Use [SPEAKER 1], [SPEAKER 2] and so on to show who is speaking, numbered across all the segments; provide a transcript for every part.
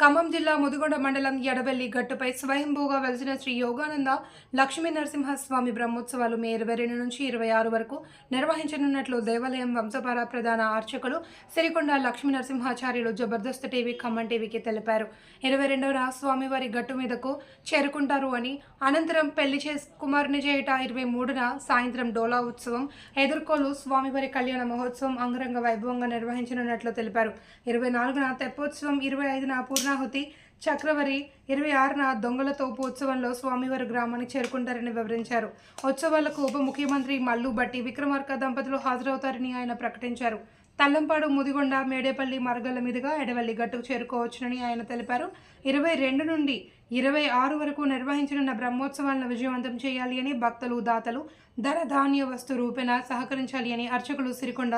[SPEAKER 1] Khammam జిల్లా ముదిగొండ మండలం ఎడవెల్లి గట్టుపై స్వయంభూగా వెలిసిన శ్రీ యోగానంద లక్ష్మీ నరసింహస్వామి బ్రహ్మోత్సవాలు మే ఇరవై రెండు నుంచి ఇరవై ఆరు వరకు నిర్వహించనున్నట్లు దేవాలయం వంశపార ప్రధాన అర్చకులు సిరికొండ లక్ష్మీ నరసింహాచార్యులు జబర్దస్త్ టీవీ ఖమ్మం టీవీకి తెలిపారు. ఇరవై రెండవ స్వామివారి గట్టు మీదకు చేరుకుంటారు అని అనంతరం పెళ్ళి చేసి కుమారుని చేయట ఇరవై మూడున సాయంత్రం డోలా ఉత్సవం ఎదుర్కోలు స్వామివారి కళ్యాణ మహోత్సవం అంగరంగ వైభవంగా నిర్వహించనున్నట్లు తెలిపారు. ఇరవై నాలుగున తెప్పోత్సవం ఇరవై ఐదున దక్షిణాహుతి చక్రవరి ఇరవై ఆరున దొంగల తోపు ఉత్సవంలో స్వామివారి గ్రామానికి చేరుకుంటారని వివరించారు. ఉత్సవాలకు ఉప ముఖ్యమంత్రి మల్లు బట్టి విక్రమార్క దంపతులు హాజరవుతారని ఆయన ప్రకటించారు. తల్లంపాడు ముదిగొండ మేడేపల్లి మార్గాల మీదుగా ఎడవల్లి గట్టుకు చేరుకోవచ్చునని ఆయన తెలిపారు. ఇరవై రెండు నుండి ఇరవై ఆరు వరకు నిర్వహించనున్న బ్రహ్మోత్సవాలను విజయవంతం చేయాలి అని భక్తులు దాతలు ధర ధాన్య వస్తు రూపేణ సహకరించాలి అని అర్చకులు సిరికొండ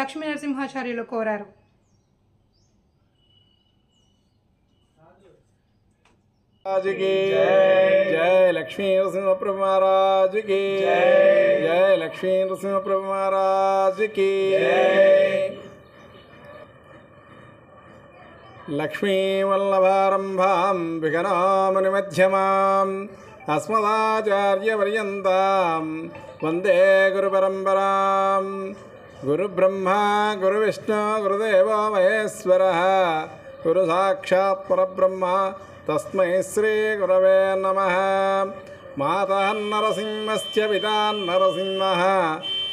[SPEAKER 1] లక్ష్మీ నరసింహాచార్యులు కోరారు.
[SPEAKER 2] महाराज की। जय। लक्ष्मी नरसिंह प्रभु महाराज की। जय। लक्ष्मी नरसिंह प्रभु महाराज की। लक्ष्मीवल्लभारम्भां विघनामुनिमध्यमाम् अस्मदाचार्यपर्यन्तां वंदे गुरुपरम्परां। गुरुब्रह्मा गुरुविष्णु गुरुदेवो महेश्वरः। गुरुसाक्षात् परब्रह्म తస్మై శ్రీ గురవే నమ మాతన్నరసింహస్ పితాన్నరసింహ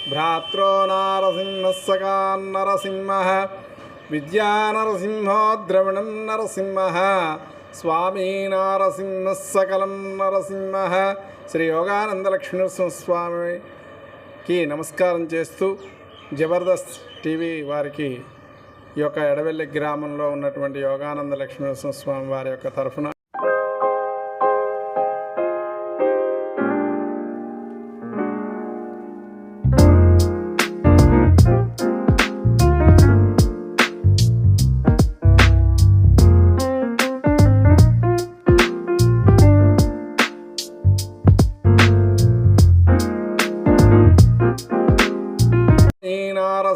[SPEAKER 2] భ్రాత్రో నారసింహ. సఖాన్నరసింహ విద్యానరసింహో ద్రవిణం నరసింహ. స్వామీ నారసింహ సకలం నరసింహ. శ్రీ యోగానందలక్ష్మీనరసింహస్వామికి నమస్కారం చేస్తూ జబర్దస్త్ టీవీ వారికి ఈ యొక్క ఎడవెల్లి గ్రామంలో ఉన్నటువంటి యోగానంద లక్ష్మీనరసింహ స్వామి వారి యొక్క తరఫున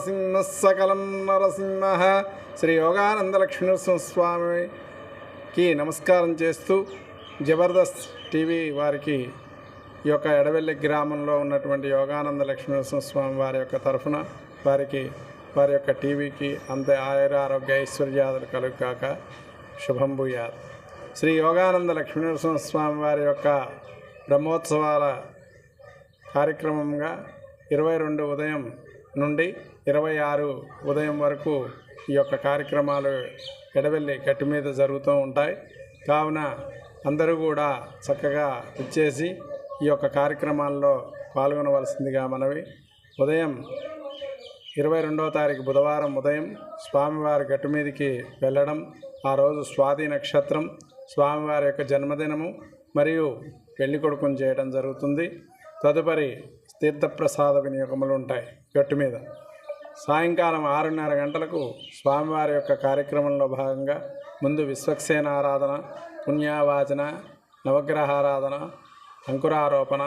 [SPEAKER 2] నరసింహ సకలం నరసింహ శ్రీ యోగానంద స్వామికి నమస్కారం చేస్తూ జబర్దస్త్ టీవీ వారికి ఈ యొక్క ఎడవెల్లి గ్రామంలో ఉన్నటువంటి యోగానంద స్వామి వారి యొక్క తరఫున వారికి వారి యొక్క టీవీకి అంతే ఆయుర ఆరోగ్య ఐశ్వర్యాదులు కలుగాక శుభం భూయాత్ శ్రీ యోగానంద స్వామి వారి యొక్క బ్రహ్మోత్సవాల కార్యక్రమంగా ఇరవై రెండు ఉదయం నుండి ఇరవై ఆరు ఉదయం వరకు ఈ యొక్క కార్యక్రమాలు ఎడవెల్లి గట్టి మీద జరుగుతూ ఉంటాయి. కావున అందరూ కూడా చక్కగా ఇచ్చేసి ఈ యొక్క కార్యక్రమాల్లో పాల్గొనవలసిందిగా మనవి. ఉదయం ఇరవై రెండవ తారీఖు బుధవారం ఉదయం స్వామివారి గట్టు మీదకి వెళ్ళడం ఆ రోజు స్వాతి నక్షత్రం స్వామివారి యొక్క జన్మదినము మరియు పెళ్ళి కొడుకుని చేయడం జరుగుతుంది. తదుపరి తీర్థప్రసాద వినియోగములు ఉంటాయి గట్టు మీద. సాయంకాలం ఆరున్నర గంటలకు స్వామివారి యొక్క కార్యక్రమంలో భాగంగా ముందు విశ్వక్సేన ఆరాధన పుణ్యావాచన నవగ్రహారాధన అంకురారోపణ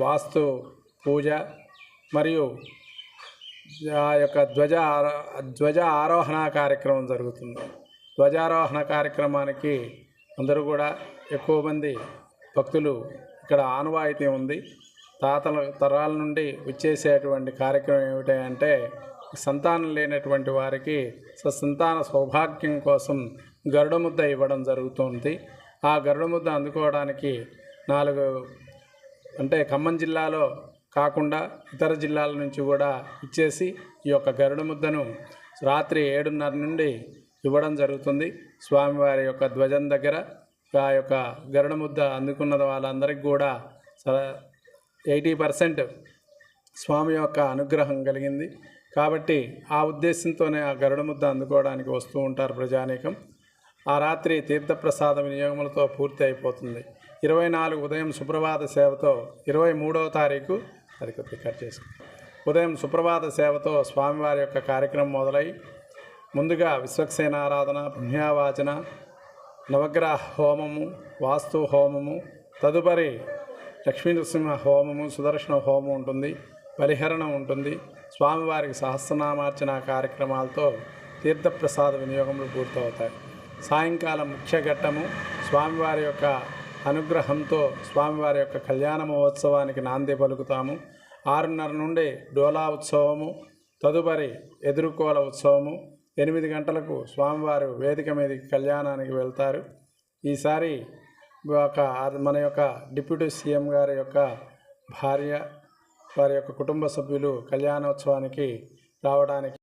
[SPEAKER 2] వాస్తు పూజ మరియు ఆ యొక్క ధ్వజ ఆరో ధ్వజ ఆరోహణ కార్యక్రమం జరుగుతుంది. ధ్వజారోహణ కార్యక్రమానికి అందరూ కూడా ఎక్కువ మంది భక్తులు ఇక్కడ ఆనవాయితీ ఉంది. తాతల తరాల నుండి వచ్చేసేటువంటి కార్యక్రమం ఏమిటి అంటే సంతానం లేనటువంటి వారికి సంతాన సౌభాగ్యం కోసం గరుడ ముద్ద ఇవ్వడం జరుగుతుంది. ఆ గరుడ ముద్ద అందుకోవడానికి నాలుగు అంటే ఖమ్మం జిల్లాలో కాకుండా ఇతర జిల్లాల నుంచి కూడా ఇచ్చేసి ఈ యొక్క గరుడముద్దను రాత్రి ఏడున్నర నుండి ఇవ్వడం జరుగుతుంది. స్వామివారి యొక్క ధ్వజం దగ్గర ఆ యొక్క గరుడముద్ద అందుకున్న వాళ్ళందరికీ కూడా ఎయిటీ పర్సెంట్ స్వామి యొక్క అనుగ్రహం కలిగింది. కాబట్టి ఆ ఉద్దేశంతోనే ఆ గరుడ ముద్ద అందుకోవడానికి వస్తూ ఉంటారు ప్రజానీకం. ఆ రాత్రి తీర్థప్రసాద వినియోగములతో పూర్తి అయిపోతుంది. ఇరవై నాలుగు ఉదయం సుప్రభాత సేవతో ఇరవై మూడవ తారీఖు అది కట్ చేసి ఉదయం సుప్రభాత సేవతో స్వామివారి యొక్క కార్యక్రమం మొదలై ముందుగా విశ్వక్సేన ఆరాధన పుణ్యావాచన నవగ్రహ హోమము వాస్తు హోమము తదుపరి లక్ష్మీ నరసింహ హోమము సుదర్శన హోమం ఉంటుంది. పరిహరణ ఉంటుంది. స్వామివారికి సహస్రనామార్చన కార్యక్రమాలతో తీర్థప్రసాద వినియోగములు పూర్తవుతాయి. సాయంకాలం ముఖ్య ఘట్టము స్వామివారి యొక్క అనుగ్రహంతో స్వామివారి యొక్క కళ్యాణ మహోత్సవానికి నాంది పలుకుతాము. ఆరున్నర నుండి డోలా ఉత్సవము తదుపరి ఎదుర్కోల ఉత్సవము ఎనిమిది గంటలకు స్వామివారు వేదిక మీదకి కళ్యాణానికి వెళ్తారు. ఈసారి ఒక మన యొక్క డిప్యూటీ సీఎం గారి యొక్క భార్య వారి యొక్క కుటుంబ సభ్యులు కళ్యాణోత్సవానికి రావడానికి